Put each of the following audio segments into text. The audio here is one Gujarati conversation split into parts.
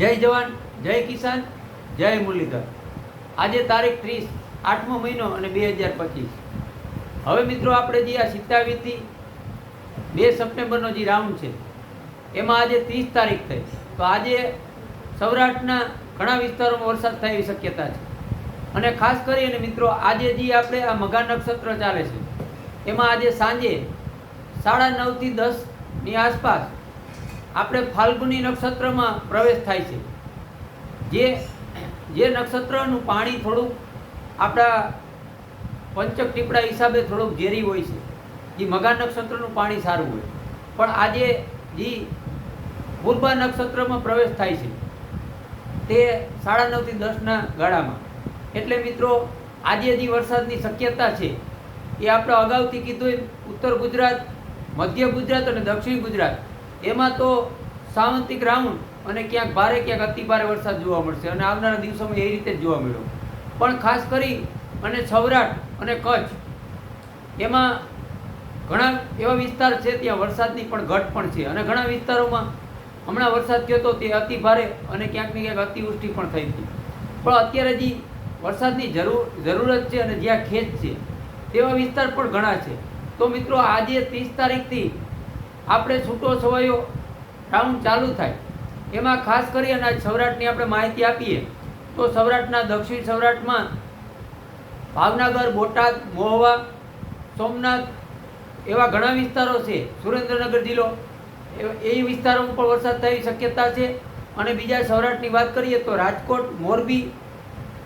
જય જવાન, જય કિસાન, જય મુરલીધર. આજે તારીખ ત્રીસ, આઠમો મહિનો અને બે હજાર પચીસ. હવે મિત્રો આપણે જે આ સિત્તાવીસથી બે સપ્ટેમ્બરનો જે રાઉન્ડ છે, એમાં આજે ત્રીસ તારીખ થઈ. તો આજે સૌરાષ્ટ્રના ઘણા વિસ્તારોમાં વરસાદ થાય એવી શક્યતા છે. અને ખાસ કરીને મિત્રો, આજે જે આપણે આ મઘા નક્ષત્ર ચાલે છે, એમાં આજે સાંજે સાડા નવથી દસની આસપાસ આપણે ફાલ્ગુની નક્ષત્રમાં પ્રવેશ થાય છે. જે જે નક્ષત્રનું પાણી થોડુંક આપણા પંચક ટીપડા હિસાબે થોડુંક ઝેરી હોય છે. જે મગા નક્ષત્રનું પાણી સારું હોય. પણ આજે જે પૂર્વા નક્ષત્રમાં પ્રવેશ થાય છે. તે સાડા નવથી દસના ગાળામાં. એટલે મિત્રો, આજે જે વરસાદની શક્યતા છે, એ આપણે અગાઉથી કીધું ઉત્તર ગુજરાત, મધ્ય ગુજરાત અને દક્ષિણ ગુજરાત. એમાં તો સાવંતિક રાઉન્ડ અને ક્યાંક ભારે, ક્યાંક અતિ ભારે વરસાદ જોવા મળશે અને આવનારા દિવસોમાં એ રીતે જ જોવા મળ્યો. પણ ખાસ કરી અને સૌરાષ્ટ્ર અને કચ્છ, એમાં ઘણા એવા વિસ્તાર છે ત્યાં વરસાદની પણ ઘટ પણ છે અને ઘણા વિસ્તારોમાં હમણાં વરસાદ થયો હતો તે અતિ ભારે અને ક્યાંક ને ક્યાંક અતિવૃષ્ટિ પણ થઈ હતી. પણ અત્યારે જે વરસાદની જરૂર, જરૂરત છે અને જ્યાં ખેત છે, તેવા વિસ્તાર પણ ઘણા છે. તો મિત્રો, આજે ત્રીસ તારીખથી આપણે છૂટો છવાયો, રાઉન્ડ ચાલુ થાય. એમાં ખાસ કરી અને આજ સૌરાષ્ટ્રની આપણે માહિતી આપીએ, તો સૌરાષ્ટ્રના દક્ષિણ સૌરાષ્ટ્રમાં ભાવનગર, બોટાદ મોહવા સોમનાથ એવા ઘણા વિસ્તારો છે. સુરેન્દ્રનગર જિલ્લો એ- વિસ્તારોમાં પણ વરસાદ થવાની શક્યતા છે. અને બીજા સૌરાષ્ટ્રની વાત કરીએ તો રાજકોટ, મોરબી,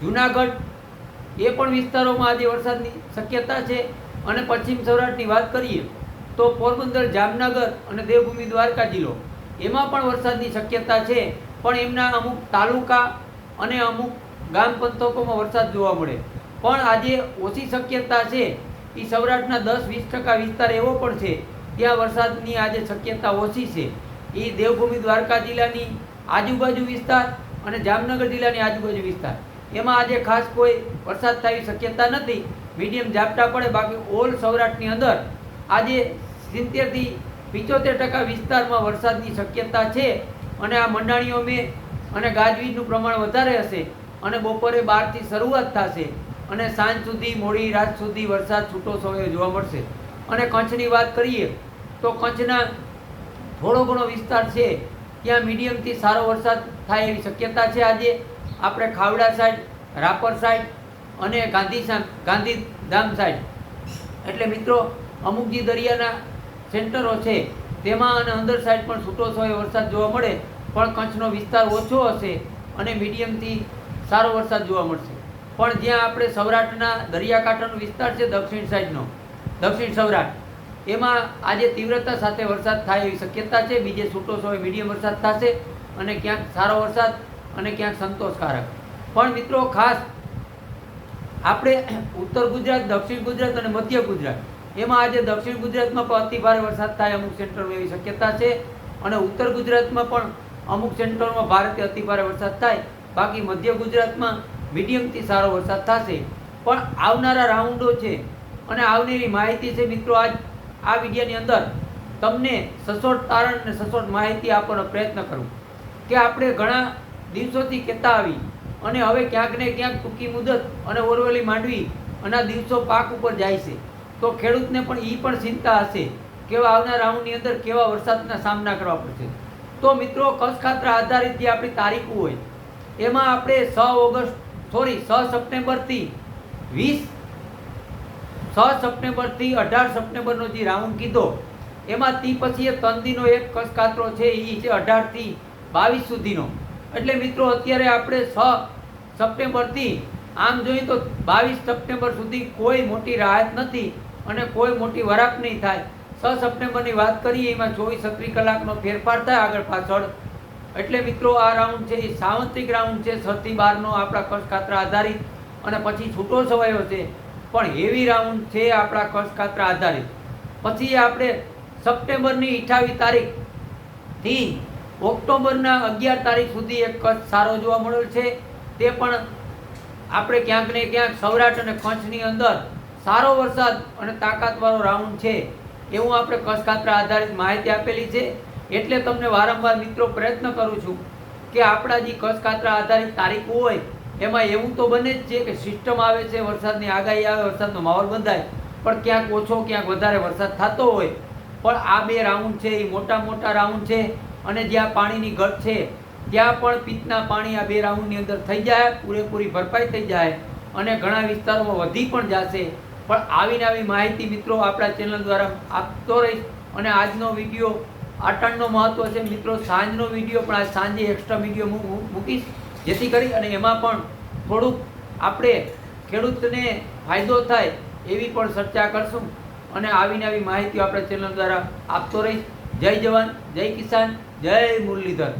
જુનાગઢ એ પણ વિસ્તારોમાં આજે વરસાદની શક્યતા છે. અને પશ્ચિમ સૌરાષ્ટ્રની વાત કરીએ તો પોરબંદર, જામનગર અને દેવભૂમિ દ્વારકા જિલ્લો. એમાં પણ વરસાદની શક્યતા છે, પણ એમના અમુક તાલુકા અને અમુક ગામ પંથકોમાં વરસાદ જોવા મળે. પણ આજે ઓછી શક્યતા છે. એ સૌરાષ્ટ્રના દસ વીસ ટકા વિસ્તાર એવો પણ છે, ત્યાં વરસાદની આજે શક્યતા ઓછી છે. એ દેવભૂમિ, દ્વારકા જિલ્લાની આજુબાજુ વિસ્તાર અને જામનગર જિલ્લાની આજુબાજુ વિસ્તાર. એમાં આજે ખાસ કોઈ વરસાદ થવાની શક્યતા નથી. મીડિયમ ઝાપટા પડે, બાકી ઓલ સૌરાષ્ટ્રની અંદર આજે સિત્તેરથી પિચોતેર ટકા વિસ્તારમાં વરસાદની શક્યતા છે અને આ મંડાણીઓ મેં અને ગાજવીજનું પ્રમાણ વધારે હશે અને બપોરે બારથી શરૂઆત થશે અને સાંજ સુધી, મોડી રાત સુધી વરસાદ છૂટો સમય જોવા મળશે. અને કચ્છની વાત કરીએ તો કચ્છના થોડો ઘણો વિસ્તાર છે ત્યાં મીડિયમથી સારો વરસાદ થાય એવી શક્યતા છે. આજે આપણે ખાવડા સાઈડ, રાપર સાઈડ અને ગાંધી ગાંધીધામ સાઈડ. એટલે મિત્રો અમુક જે દરિયાના સેન્ટરો છે, તેમાં અને અંદર સાઈડ પણ છૂટો છવાયો વરસાદ જોવા મળે, પણ કચ્છનો વિસ્તાર ઓછો હશે અને મીડિયમથી સારો વરસાદ જોવા મળશે. પણ જ્યાં આપણે સૌરાષ્ટ્રના દરિયાકાંઠાનો વિસ્તાર છે, દક્ષિણ સાઈડનો, દક્ષિણ સૌરાષ્ટ્ર, એમાં આજે તીવ્રતા સાથે વરસાદ થાય એવી શક્યતા છે, બીજે છૂટો છવાયો મીડિયમ વરસાદ થશે અને ક્યાંક સારો વરસાદ અને ક્યાંક સંતોષકારક. પણ મિત્રો ખાસ, આપણે ઉત્તર ગુજરાત, દક્ષિણ ગુજરાત અને મધ્ય ગુજરાત એમાં આજે દક્ષિણ ગુજરાતમાં પણ અતિભારે વરસાદ થાય અમુક સેન્ટરમાં એવી શક્યતા છે. અને ઉત્તર ગુજરાતમાં પણ અમુક સેન્ટરમાં ભારેથી અતિભારે વરસાદ થાય. બાકી મધ્ય ગુજરાતમાં મીડિયમથી સારો વરસાદ થશે. પણ આવનારા રાઉન્ડો છે. અને આવનારી માહિતી છે મિત્રો, આજ આ વિડીયોની અંદર તમને સચોટ તારણ અને સચોટ માહિતી આપવાનો પ્રયત્ન કરું કે આપણે ઘણા દિવસોથી કહેતા આવી અને હવે ક્યાંક ને ક્યાંક ટૂંકી મુદત અને ઓરવેલી માંડવી અને દિવસો પાક ઉપર જાય છે. તો ખેડૂતને પણ એ પણ ચિંતા હશે કેવા આવનાર રાઉન્ડની અંદર કેવા વરસાદના સામના કરવા પડશે. તો મિત્રો કક્ષખાત્ર આધારિત જે આપણી તારીખો હોય, એમાં આપણે છ ઓગસ્ટ, સોરી, છ સપ્ટેમ્બરથી વીસ, છ સપ્ટેમ્બરથી અઢાર સપ્ટેમ્બરનો જે રાઉન્ડ કીધો, એમાં તી પછી એ તંદીનો એક કસકાતરો છે એ છે અઢારથી બાવીસ સુધીનો. એટલે મિત્રો, અત્યારે આપણે છ સપ્ટેમ્બરથી, આમ જોઈએ તો બાવીસ સપ્ટેમ્બર સુધી કોઈ મોટી રાહત નથી. અને કોઈ મોટી વરાપ નહીં થાય. છ સપ્ટેમ્બરની વાત કરીએ, એમાં ચોવીસ છત્રીસ કલાકનો ફેરફાર થાય આગળ પાછળ. એટલે મિત્રો, આ રાઉન્ડ છે, એ સાવંતિક રાઉન્ડ છે છથી બારનો આપણા કચ્છખાત્રા આધારિત અને પછી છૂટો છવાયો છે. પણ હેવી રાઉન્ડ છે આપણા કચ્છખાત્રા આધારિત. પછી આપણે સપ્ટેમ્બરની અઠાવીસ તારીખથી ઓક્ટોબરના અગિયાર તારીખ સુધી એક કચ્છ સારો જોવા મળેલ છે. તે પણ આપણે ક્યાંક ને ક્યાંક સૌરાષ્ટ્ર અને કચ્છની અંદર સારો વરસાદ અને તાકાતવાળો રાઉન્ડ છે, એવું આપણે કસખાત્ર ખાતરા આધારિત માહિતી આપેલી છે. એટલે તમને વારંવાર મિત્રો પ્રયત્ન કરું છું કે આપણા જે કસખાત્ર આધારિત તારીખો હોય, એમાં એવું તો બને જ છે કે સિસ્ટમ આવે છે, વરસાદની આગાહી આવે, વરસાદનો માહોલ બંધાય, પણ ક્યાંક ઓછો, ક્યાંક વધારે વરસાદ થતો હોય. પણ આ બે રાઉન્ડ છે, એ મોટા મોટા રાઉન્ડ છે, અને જ્યાં પાણીની ઘટ છે, ત્યાં પણ પિત્તના પાણી આ બે રાઉન્ડની અંદર થઈ જાય, પૂરેપૂરી ભરપાઈ થઈ જાય, અને ઘણા વિસ્તારોમાં વધી પણ જશે. પણ આવી માહિતી મિત્રો આપણા ચેનલ દ્વારા આપતો રહીશ. અને આજનો વીડિયો આટણનો મહત્વ છે. મિત્રો, સાંજનો વીડિયો પણ આજ સાંજે એક્સ્ટ્રા વીડિયો મૂકીશ. જેથી કરી અને એમાં પણ થોડુંક આપણે ખેડૂતને ફાયદો થાય એવી પણ ચર્ચા કરશું. અને આવીને આવી માહિતીઓ આપણા ચેનલ દ્વારા આપતો રહીશ. જય જવાન, જય કિસાન, જય મુરલીધર.